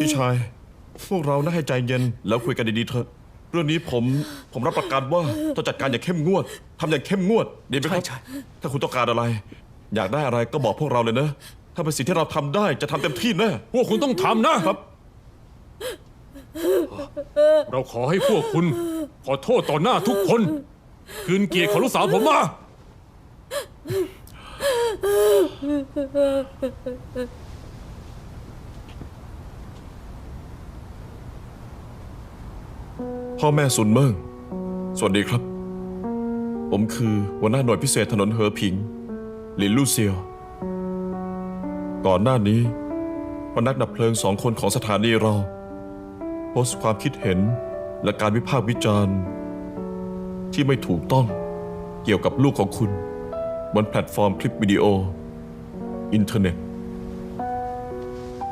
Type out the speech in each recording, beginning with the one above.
พี่ชาย พวกเราน่าให้ใจเย็นแล้วคุยกันดีๆเถอะ เรื่องนี้ผมผมรับประกันว่าต้องจัดการอย่างเข้มงวดทำอย่างเข้มงวดดีไหมครับใช่ถ้าคุณต้องการอะไร อยากได้อะไรก็บอกพวกเราเลยนะ ถ้าเป็นสิ่งที่เราทำได้จะทำเต็มที่แน่พวกคุณต้องทำนะครับ เราขอให้พวกคุณ ขอโทษต่อหน้าทุกคน คืนเกียรติของลูกสาวผมมา พ่อแม่ซุนเมิงสวัสดีครับ ผมคือหัวหน้าหน่วยพิเศษถนนเหอผิง หลินลู่เซียว ก่อนหน้านี้พนักดับเพลิงสองคนของสถานีเรา โพสต์ความคิดเห็นและการวิพากษ์วิจารณ์ ที่ไม่ถูกต้องเกี่ยวกับลูกของคุณ บนแพลตฟอร์มคลิปวิดีโอ อินเทอร์เน็ต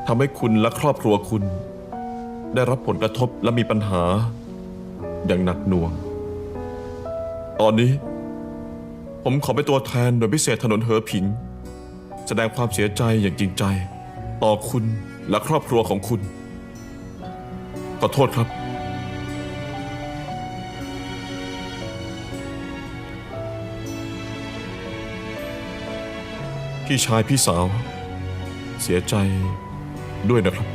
ทำให้คุณและครอบครัวคุณ ได้รับผลกระทบและมีปัญหา อย่างหนักหน่วง ตอนนี้ ผมขอเป็นตัวแทนโดยพิเศษถนนเหอผิง แสดงความเสียใจอย่างจริงใจ ต่อคุณและครอบครัวของคุณ ขอโทษครับ พี่ชายพี่สาว เสียใจด้วยนะครับ